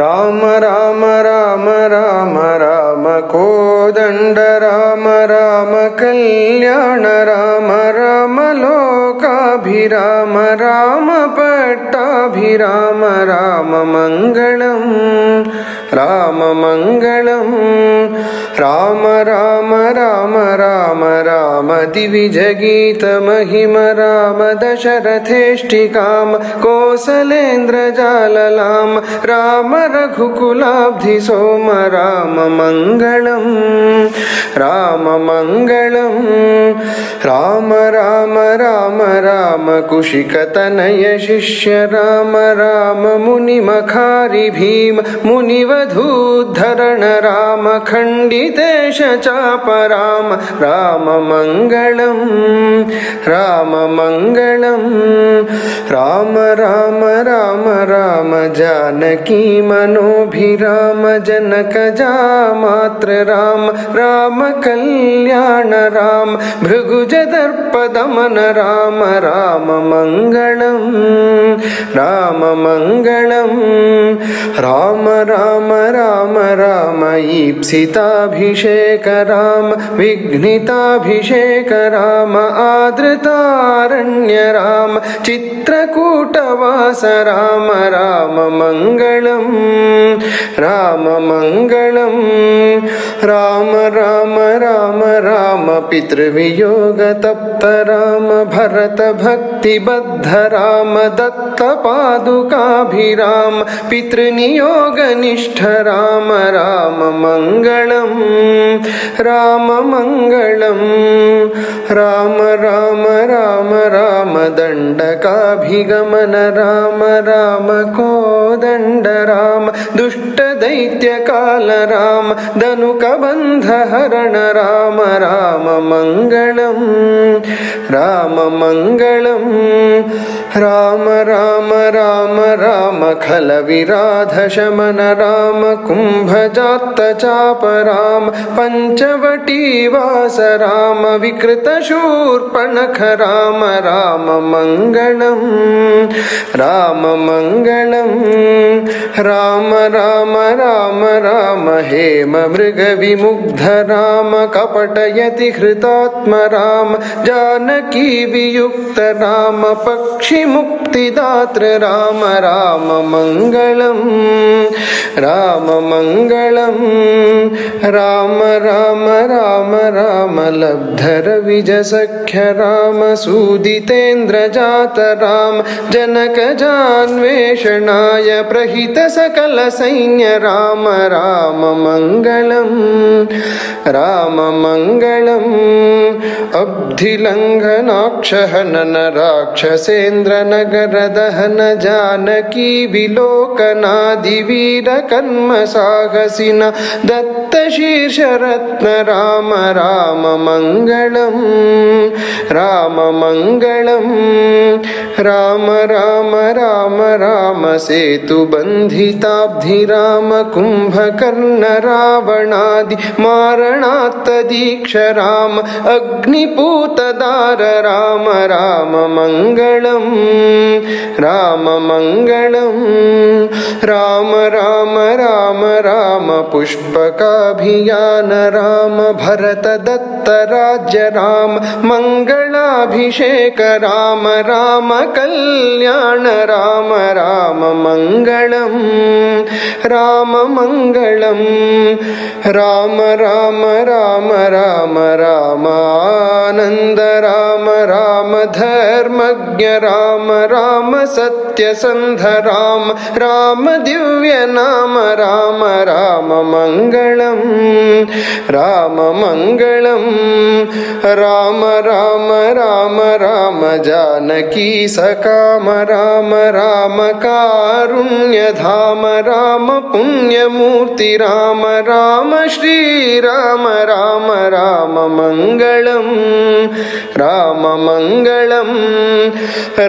राम राम राम राम राम कोदण्ड राम राम कल्याण राम राम लोकाभिराम राम मङ्गलम् राम मङ्गलम् राम राम राम राम राम दिविजगीतमहिम राम दशरथेष्टिकां कोसलेन्द्रजाललां राम रघुकुलाब्धि सोम राम मङ्गलम् राम मङ्गलम् राम राम राम राम कुशिकतनय शिष्य राम राम मुनिमखारि भीम मुनिवधूद्धरण राम खण्डितेश चाप राम राम मङ्गलम् राम मङ्गलम् राम राम राम राम जानकी मनोभिराम जनकजामात्र राम राम कल्याण राम, भृगुजदर्पदमन राम राम मङ्गलम् राम मङ्गलम् राम राम राम राम ईप्सिताभिषेक राम विघ्निताभिषेक राम आदृतारण्य राम चित्रकूटवास राम राम मङ्गलम् राम मङ्गलम् राम राम राम राम पितृवियोगतप्त राम भरत भक्तिबद्ध राम दत्तपादुकाभिराम पितृनियोगनिष्ठ राम राम मङ्गलम् राम मङ्गलम् राम राम राम राम दण्डकाभिगमन। राम राम कोदण्ड राम दुष्टदैत्यकाल। राम धनुकबन्धहरण। राम राम मङ्गलम्। राम मङ्गलम्। राम राम राम राम खलविराधशमन। राम कुम्भजात्तचाप राम पञ्चवटीवास राम विकृतशूर्पणख राम राम मङ्गलम् राम मङ्गलम् राम राम राम राम, हेम मृगविमुग्ध राम कपटयति हृतात्म राम, जानकी वियुक्त राम पक्षिमुक्तिदात्र राम राम मङ्गलम् राम मङ्गलम् राम राम राम रामलब्धरविजसख्यरामसूदितेन्द्रजात राम सुदितेन्द्र जात राम जनक जान्वेषणाय प्रहित सकल सैन्य राम राम मङ्गलम् राममङ्गलम् अब्धिलङ्घनाक्षहनन राक्षसेन्द्रनगरदहन जानकी विलोकनादिवीर कन्म विलोकनादिवीरकन्मसाहसिन दत्तशीर्षरत्न राम राम राम मङ्गलम् राम राम राम राम सेतुबन्धिताब्धि राम कुम्भकर्ण रावणादि मारणात्तदीक्ष राम अग्निपूतदार राम राम, मङ्गलम्, राम राम राम राम राम, पुष्पकाभियान, राम, भरत दत्त राज्य राम मङ्गलाभिषेक राम राम कल्याण राम राम मङ्गलम् राम मङ्गलम् राम राम राम राम रामानन्द राम राम धर्मज्ञ राम राम सत्यसन्ध राम राम दिव्य नाम राम राम मङ्गलम् राम मङ्गलम् राम राम राम राम जानकी सकाम राम राम कारुण्यधाम राम पुण्यमूर्ति राम राम श्रीराम राम राम मङ्गलम्। राम मङ्गलम् மங்களம்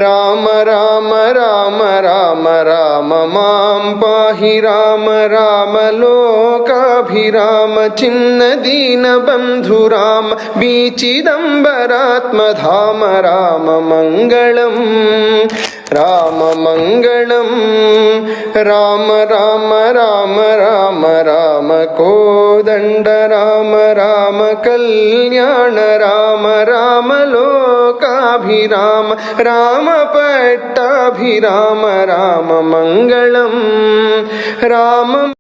ராம ராம ராம ராம ராம மாம் பாஹி ராம ராம லோகாபிராம சின்ன தீன பந்து ராம வீச்சிதம்பராத்மதாம ராம மங்களம் ராம மங்களம் ராம ராம ராம ராம ராம கோதண்ட ராம ராம கல்யாண ராம ராம पट्टाभिराम राम मङ्गलं राम